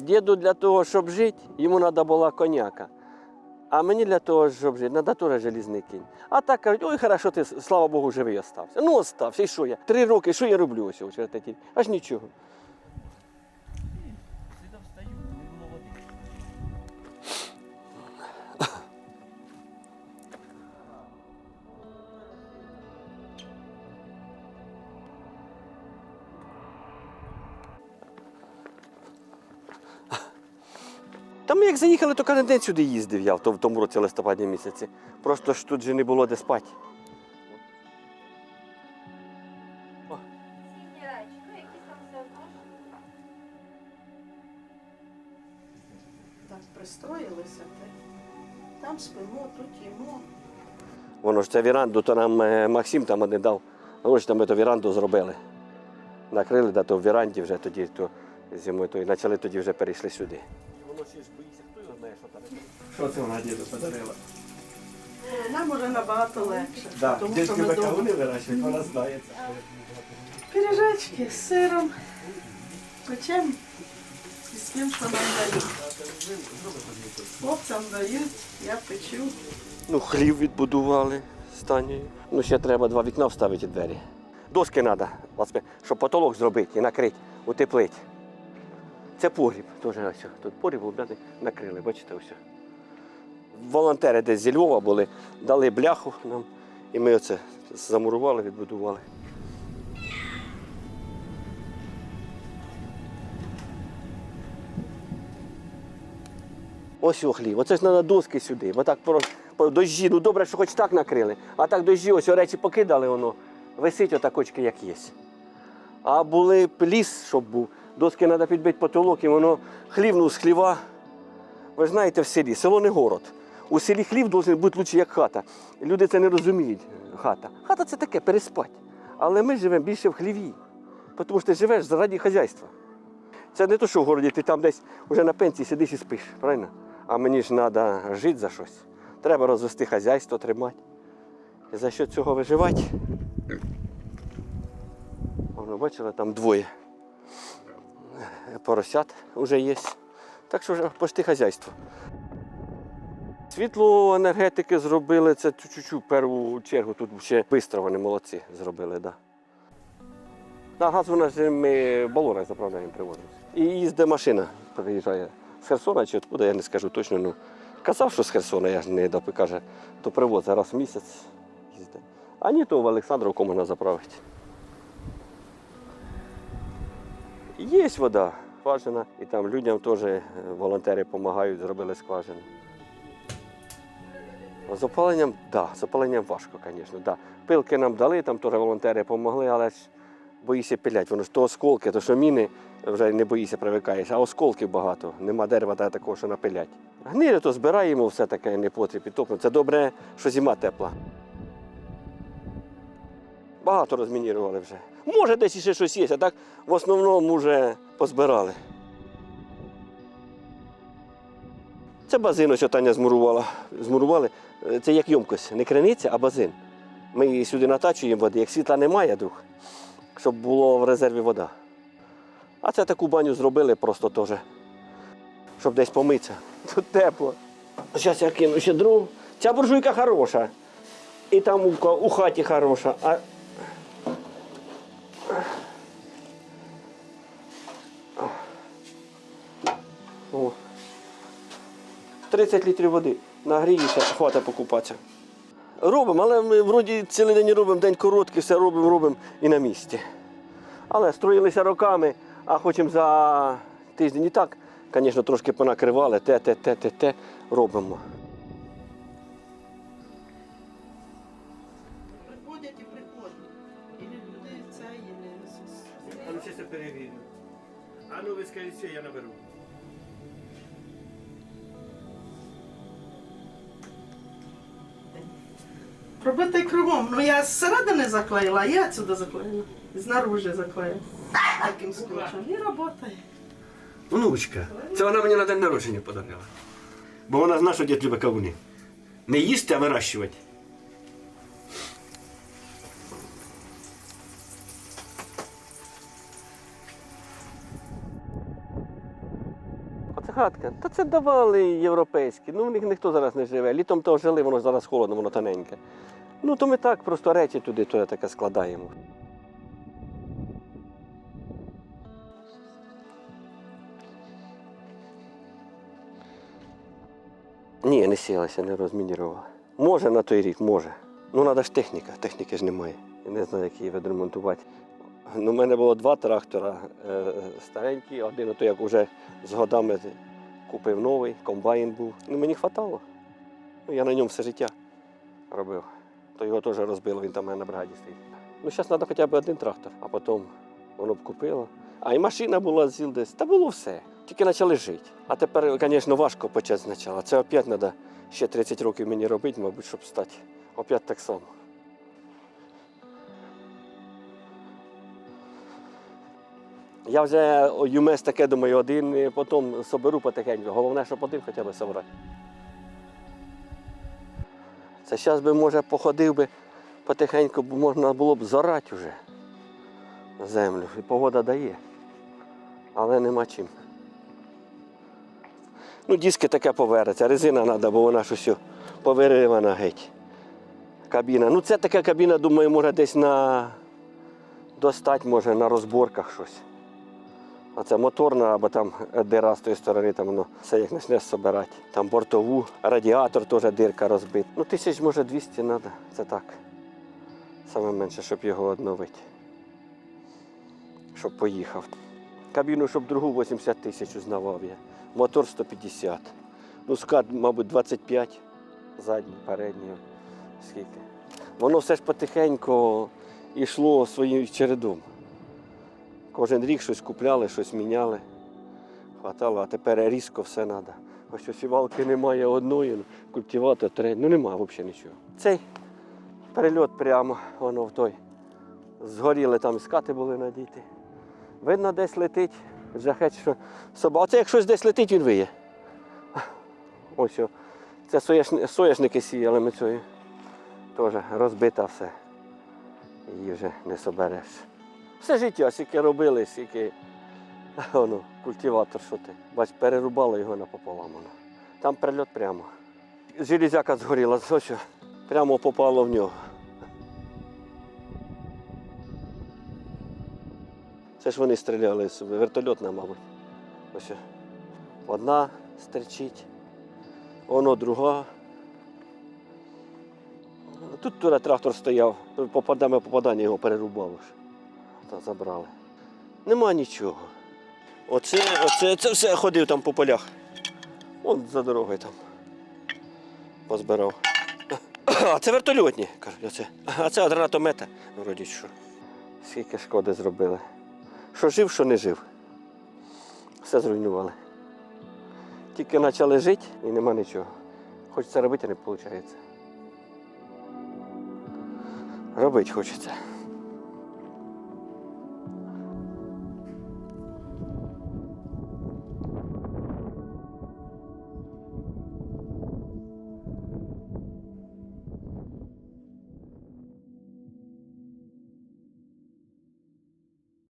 Діду для того, щоб жити, йому треба була коняка. А мені для того, щоб жити, треба теж желізний кінь. А так кажуть, ой, хорошо, ти, слава Богу, живий остався. Ну, остався, і що я? Три роки, що я роблю ось чертаті? Аж нічого. Як заїхали, то кожен день сюди їздив я в тому році листопаді місяці. Просто ж тут же не було де спати. Ну. Так пристроїлися. Там спимо, тут їмо. Воно ж це віранду, то нам е, Максим там один дав. Ось там ми ту віранду зробили. Накрили, да, то в віранді вже тоді, то зимою, то і почали тоді вже перейшли сюди. Воно ще ж Що це вона діду подарила? Нам уже набагато легше. Да, тому дітки що ми бакауни вирощують, вона знає це. Пиріжечки з сиром. Печем і з тим, що нам дають. Хлопцям дають, я печу. Ну, хлів відбудували стані. Ну, ще треба два вікна вставити і двері. Доски треба, щоб потолок зробити і накрити, утеплити. Це погріб. Теж. Тут погріб обляти, накрили, бачите, ось. Волонтери десь зі Львова були, дали бляху нам, і ми оце замурували, відбудували. Ось о хлів. Оце ж треба доски сюди. Бо так по, по дощі, ну добре, що хоч так накрили. А так дощі, ось речі покидали, воно висить отак очки, як є. А були ліс, щоб був. Доски треба підбити потолок, і воно хлів, ну з хліва. Ви знаєте, в селі, село не город. У селі хлів має бути краще, як хата. Люди це не розуміють. Хата. Хата це таке, переспать. Але ми живемо більше в хліві. Тому що ти живеш заради хазяйства. Це не то, що в городі ти там десь вже на пенсії сидиш і спиш, правильно? А мені ж треба жити за щось. Треба розвести хазяйство, тримати. За що цього виживати? Воно, бачили, там двоє. Поросят вже є. Так що вже почти хазяйство. Світло енергетики зробили, це в першу чергу. Тут ще швидко вони молодці зробили. Да. На газ у нас ми балонах заправляємо, привозимо. І їздить машина, приїжджає з Херсона чи откуда, я не скажу точно. Ну, казав, що з Херсона, я ж не допи, каже, то привозить раз в місяць їздить. А ні, то в Олександровку можна заправити. Є вода, скважина, і там людям теж е, волонтери допомагають, зробили скважину. З опаленням, так, да, з опаленням важко, звісно. Да. Пилки нам дали, там теж волонтери допомогли, але ж боїшся пилять. Воно ж то осколки, то що міни вже не боїшся, привикаєш, а осколків багато. Нема дерева та такого, що напилять. Гнилі то збираємо, все таке непотріб і. Це добре, що зима тепла. Багато розмінірували вже. Може, десь ще щось є, а так в основному вже позбирали. Це базин, ось Таня змурувала. Змурували. Е, Це як ємкость, не криниця, а базин. Ми її сюди натачуємо води. Як світла немає, друг, щоб було в резерві вода. А це таку баню зробили просто теж, щоб десь помитися. Тут тепло. Зараз я кину ще дров. Ця буржуйка хороша. І там у, у хаті хороша. А... 30 літрів води. Нагрієшся, хватить покупатися. Робимо, але ми вроді цілий день робимо, день короткий, все робимо, робимо і на місці. Але строїлися роками, а хочемо за тиждень і так, звісно, трошки понакривали, те, те, те, те, те робимо. Приходять і приходять. І не люди це, і не А ну ще перевірю. А ну ви скажіть, я наберу. Пробитий кругом. Ну я зсередини заклеїла, а я сюди заклеїла. Знаружі заклеїла. Таким скотчем. І працює. Внучка. Це вона мені на день народження подарила. Бо вона знає, що дід любить кавуни. Не їсти, а вирощувати. Гадка. Та це давали європейські. Ну, в них ніхто зараз не живе. Літом то жили, воно зараз холодно, воно тоненьке. Ну, то ми так просто речі туди то таке складаємо. Ні, не сілася, не розмінірувала. Може на той рік, може. Ну, треба ж техніка, техніки ж немає. Я не знаю, як її відремонтувати. Ну, у мене було два трактора е, старенькі, один ото як вже з годами купив новий, комбайн був. Ну, мені вистачало. Ну, я на ньому все життя робив. То його теж розбило, він там на бригаді стоїть. Ну, зараз треба хоча б один трактор, а потім воно б купило. А і машина була зіл десь. Та було все. Тільки почали жити. А тепер, звісно, важко почати спочатку. Це опять треба ще 30 років мені робити, мабуть, щоб стати. Опять так само. Я вже ЮМЕС таке думаю, один, потім соберу потихеньку. Головне, щоб один хоча б собрати. Це зараз би, може, походив би потихеньку, бо можна було б зорати вже землю. І погода дає. Але нема чим. Ну, диски таке повериться, резина треба, бо вона усю повиривана геть. Кабіна. Ну це така кабіна, думаю, може десь на достать, може на розборках щось. А це моторна, або там дира з тої сторони, там воно все як почнеш собирати. Там бортову, радіатор теж дирка розбита. Ну, тисяч, може, 200 треба. Це так. Саме менше, щоб його відновити. Щоб поїхав. Кабіну, щоб другу 80 тисяч узнавав я. Мотор 150. Ну, скат, мабуть, 25. Задній, передній. Скільки. Воно все ж потихеньку йшло своїм чередом. Кожен рік щось купляли, щось міняли. Хватало, а тепер різко все треба. Ось осівалки немає одної, культиватор третій. Ну нема взагалі нічого. Цей перельот прямо, воно в той. Згоріли там скати були надіти. Видно, десь летить. Жахеть, що соба. Оце як щось десь летить, він виє. Ось. о. Це соняшники сіяли ми цією. Теж розбита все. Її вже не собереш. Все життя, скільки робили, скільки воно, культиватор, що ти. Бач, перерубали його напополам. Там прильот прямо. Железяка згоріла, ось о, прямо попало в нього. Це ж вони стріляли з вертольотна, мабуть. Ось. Одна стерчить, воно друга. Тут туди трактор стояв, попадаме попадання його перерубало. Та забрали. Нема нічого. Оце, оце це все ходив там по полях. Вон за дорогою там. Позбирав. А це вертольотні, оце. А це гранатомета. Вроді що. Скільки шкоди зробили. Що жив, що не жив. Все зруйнували. Тільки почали жити і нема нічого. Хочеться робити, а не виходить. Робити хочеться.